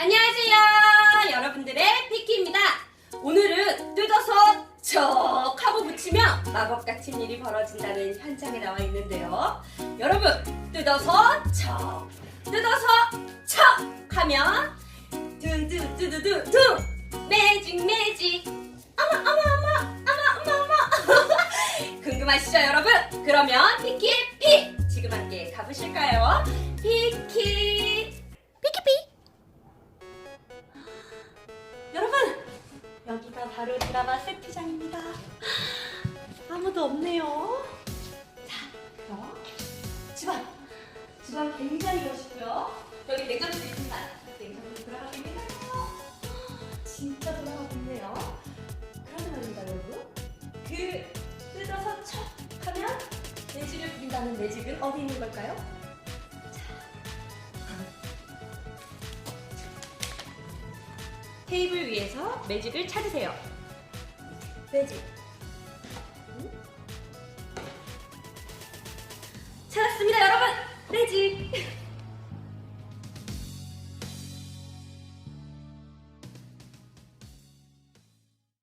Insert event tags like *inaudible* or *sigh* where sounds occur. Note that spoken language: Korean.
안녕하세요. 여러분들의 피키입니다. 오늘은 뜯어서 척 하고 붙이면 마법 같은 일이 벌어진다는 현장에 나와 있는데요. 여러분, 뜯어서 척, 뜯어서 척 하면 둔두두두두두 매직 매직 어머 어머 어머 어머 어머 어머 *laughs* 궁금하시죠 여러분? 그러면 피키의 피 지금 함께 가보실까요? 피키 바로 드라마 세트장입니다. 아무도 없네요. 자 그럼 주방 주방 굉장히 멋있고요. 여기 냉장고도 있습니다. 냉장고 돌아가고 있나요? 진짜 돌아가고 있네요. 그러면 말입니다 여러분. 그 뜯어서 척 하면 매직을 부린다는 매직은 어디 있는 걸까요? 테이블 위에서 매직을 찾으세요. 매직. 음? 찾았습니다, 여러분. 매직.